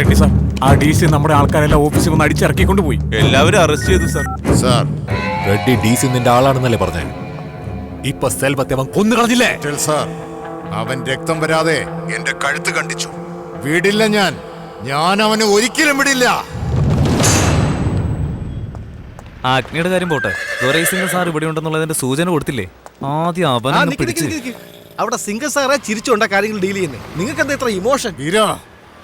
Reddy sir. ആ D C നമ്മുടെ ആൾക്കാരെല്ലാം ഓഫീസിൽ വന്ന് അടിച്ചിറക്കിക്കൊണ്ട് പോയി. എല്ലാവരും അറസ്റ്റ് ചെയ്തു sir. Sir Reddy D C നിന്റെ ആളാണെന്നല്ലേ പറഞ്ഞേ? ഇപ്പൊ സെൽവത്തെ അവൻ കൊന്നു കളഞ്ഞില്ലേ? ടെൽ സാർ അവൻ രക്തം വരാതെ എന്റെ കഴുത്ത് കണ്ടിച്ചു. വിടില്ല ഞാൻ. ഞാൻ അവനെ ഒരിക്കലും വിടില്ല. ആ അഗ്നിയുടെ കാര്യം പോട്ടെ. ദൊരൈസിംഗ് സാർ ഇവിടെ ഉണ്ടെന്നുള്ളതിന്റെ സൂചന കൊടുത്തില്ലേ? ആദ്യം അവനാണ് അവനെ. അവിടെ സിംഗ സാറെ ചിരിച്ചുകൊണ്ട കാര്യങ്ങൾ ഡീൽ ചെയ്യുന്നത് നിങ്ങൾക്ക് എന്താ ഇത്ര ഇമോഷൻ വീര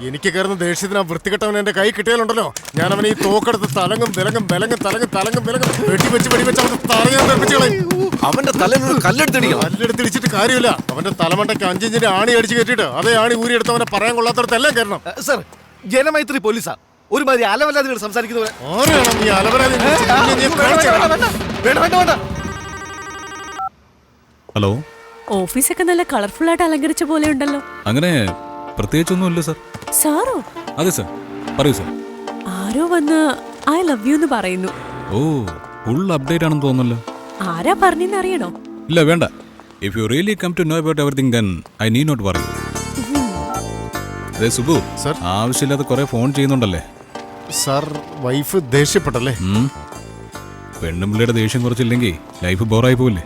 എനിക്ക് കയറുന്ന ദേഷ്യത്തിന് ആ വൃത്തികെട്ടവൻ എന്റെ കൈ കിട്ടിയാലുണ്ടല്ലോ. ഞാൻ അവനെ ഈ തോക്കെടുത്ത് തലങ്ങും വിലങ്ങും വിലങ്ങും തലങ്ങും തലങ്ങും വിലങ്ങും വെടി വെച്ച് വെടി വെച്ച് അവന്റെ തലയാൻ തെറിപ്പിച്ച് കളയും. അവന്റെ തലയിൽ കല്ലെടുത്തിടിക്കണം കല്ലെടുത്തിടിച്ചിട്ട് കാര്യമില്ല. അവന്റെ തലമണ്ടയ്ക്ക് അഞ്ചിഞ്ചിന്റെ ആണി അടിച്ച് കയറ്റിട്ട് അതേ ആണി ഊരി എടുത്തവനെ പറയാൻ കൊള്ളാത്തടത്തെല്ലാം കയറണം? സർ ജനമൈത്രി പോലീസാ. ഒരുമാതിരി അലവല്ലാതെ സംസാരിക്കുന്നത് സംസാരിക്കുന്നവരെ ആരെയാണ് നീ അലവരാതി വേണ്ട വേണ്ട വേണ്ട ഹലോ? ഓഫീസൊക്കെ നല്ല കളർഫുൾ ആയിട്ട് അലങ്കരിച്ച പോലെ ഉണ്ടല്ലോ. അങ്ങനെ പ്രത്യേകിച്ചൊന്നുമില്ല സർ. സാറോ? അതെ സർ. പറയൂ സർ. ആരോ വന്ന് ഐ ലവ് യു എന്ന് പറയുന്നു. ഓ ഫുൾ അപ്ഡേറ്റ് ആണെന്ന് തോന്നുന്നല്ലോ. ആരാ പറഞ്ഞെന്ന് അറിയണോ? ഇല്ല വേണ്ട. If you really come to know about everything then I need not worry അതെ സുബു സർ. ആവശ്യമില്ലാതെ കുറെ ഫോൺ ചെയ്യുന്നുണ്ടല്ലേ? സർ വൈഫ് ദേഷ്യപ്പെട്ടല്ലേ പെണ്ണുമ്പിള്ളിയുടെ പെണ്ണും പിള്ളയുടെ ദേഷ്യം കുറച്ചില്ലെങ്കിൽ ലൈഫ് ബോറായി പോവില്ലേ?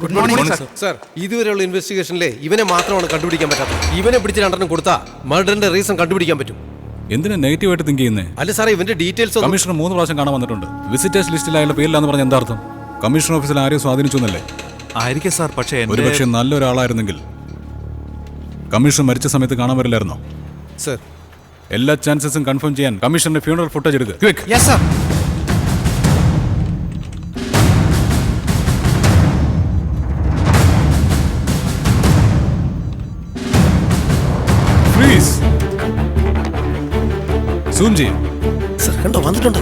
ഗുഡ് മോർണിംഗ് സർ സർ ഇതുവരെയുള്ള ഇൻവെസ്റ്റിഗേഷനിലെ ഇവനെ മാത്രമാണ് കണ്ടുപിടിക്കാൻ പറ്റാത്തത്. ഇവനെ പിടിച്ച് രണ്ടെണ്ണം കൊടുത്താൽ മർഡറിന്റെ റീസൺ കണ്ടുപിടിക്കാൻ പറ്റും. എന്തിനാ നെഗറ്റീവ് ആയിട്ട് തിങ്ക് ചെയ്യുന്നേ? അല്ല സാറേ ഇവന്റെ ഡീറ്റെയിൽസ് കമ്മീഷണർ മൂന്ന് പ്രാവശ്യം കാണാൻ വന്നിട്ടുണ്ട്. വിസിറ്റേഴ്സ് ലിസ്റ്റിൽ അയാളുടെ പേരിലാന്ന് പറഞ്ഞ എന്താ അർത്ഥം കമ്മീഷൻ ഓഫീസിൽ ആരെയും സ്വാധീനിച്ചു എന്നല്ലേ? ആയിരിക്കും സാർ പക്ഷേ ഒരു പക്ഷേ നല്ലൊരാളായിരുന്നെങ്കിൽ. കമ്മീഷൻ മരിച്ച സമയത്ത് കാണാൻ വരില്ലായിരുന്നോ? സർ എല്ലാ ചാൻസസും കൺഫേം ചെയ്യാൻ കമ്മീഷന്റെ ഫ്യൂണറൽ ഫുട്ടേജ് എടുക്കുക യെസ് സർ സൂം ചെയ്യും. സർ കണ്ടോ വന്നിട്ടുണ്ട്?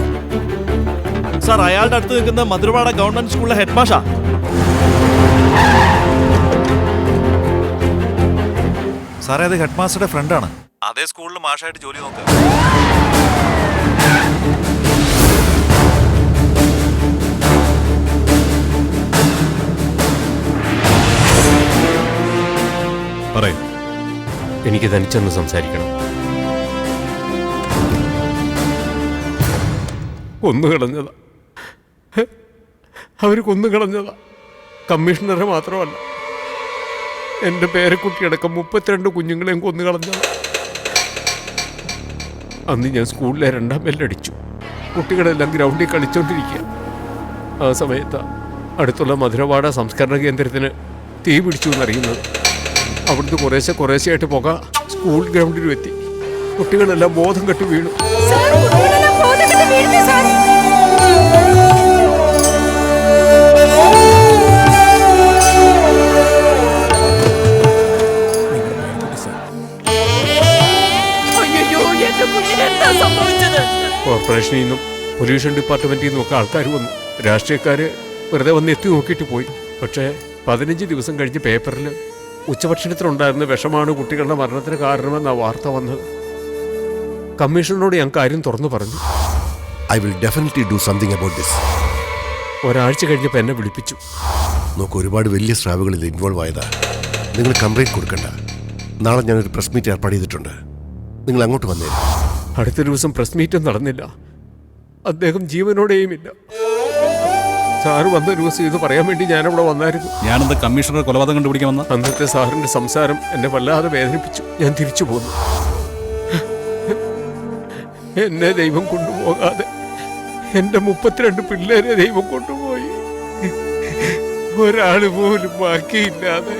സാർ അയാളുടെ അടുത്ത് നിൽക്കുന്ന മധുരവാഡ ഗവൺമെന്റ് സ്കൂളിലെ ഹെഡ് മാഷാ സാറേ അത് ഹെഡ് മാസ്റ്ററുടെ ഫ്രണ്ടാണ്. അതേ സ്കൂളിൽ മാഷായിട്ട് ജോലി നോക്കുക പറയും. എനിക്ക് തനിച്ചൊന്ന് സംസാരിക്കണം. കൊന്നു കളഞ്ഞതാ അവർ കൊന്നു കളഞ്ഞതാ കമ്മീഷണറെ മാത്രമല്ല. എന്റെ പേരക്കുട്ടിയടക്കം മുപ്പത്തിരണ്ട് കുഞ്ഞുങ്ങളെയും കൊന്നു കളഞ്ഞതാ അന്ന് ഞാൻ സ്കൂളിലെ രണ്ടാം ബെല്ലടിച്ചു. കുട്ടികളെല്ലാം ഗ്രൗണ്ടിൽ കളിച്ചോണ്ടിരിക്കുക. ആ സമയത്ത് അടുത്തുള്ള മധുരവാഡ സംസ്കരണ കേന്ദ്രത്തിന് തീ പിടിച്ചു എന്നറിയുന്നത് അവിടുന്ന് കുറേശ്ശെ കുറേശ്ശെയായിട്ട് പുക സ്കൂൾ ഗ്രൗണ്ടിലും എത്തി കുട്ടികളെല്ലാം ബോധം കെട്ട് വീണു. കോർപ്പറേഷനിൽ നിന്നും പൊല്യൂഷൻ ഡിപ്പാർട്ട്മെന്റിൽ നിന്നും ഒക്കെ ആൾക്കാർ വന്നു. രാഷ്ട്രീയക്കാര് വെറുതെ വന്ന് എത്തി നോക്കിയിട്ട് പോയി. പക്ഷേ പതിനഞ്ച് ദിവസം കഴിഞ്ഞ് പേപ്പറിൽ ഉച്ചഭക്ഷണത്തിലുണ്ടായിരുന്ന വിഷമാണ് കുട്ടികളുടെ മരണത്തിന് കാരണമെന്ന വാർത്ത വന്നത്. കമ്മീഷനോട് ഞാൻ കാര്യം തുറന്നു പറഞ്ഞു. I will definitely do something about this ഒരാഴ്ച കഴിഞ്ഞപ്പോൾ എന്നെ വിളിപ്പിച്ചു. നോക്ക് ഒരുപാട് വലിയ സ്രാവുകൾ ഇത് ഇൻവോൾവ് ആയതാ. നിങ്ങൾ കംപ്ലൈന്റ് കൊടുക്കണ്ട. നാളെ ഞാനൊരു പ്രസ് മീറ്റ് ഏർപ്പാട് ചെയ്തിട്ടുണ്ട്. നിങ്ങൾ അങ്ങോട്ട് വന്നേ. അടുത്ത ദിവസം പ്രസ് മീറ്റും നടന്നില്ല. അദ്ദേഹം ജീവനോടെയും ഇല്ല സാറ് വന്ന ദിവസം ഇത് പറയാൻ വേണ്ടി ഞാനവിടെ വന്നായിരുന്നു. ഞാനത് കമ്മീഷണർ കൊലപാതകം കണ്ടുപിടിക്കാൻ വന്ന? അന്നത്തെ സാറിന്റെ സംസാരം എന്നെ വല്ലാതെ വേദനിപ്പിച്ചു. ഞാൻ തിരിച്ചു പോന്നു. എന്നെ ദൈവം കൊണ്ടുപോകാതെ. എന്റെ മുപ്പത്തിരണ്ട് പിള്ളേരെ ദൈവം കൊണ്ടുപോയി. ഒരാൾ പോലും ബാക്കിയില്ലാതെ.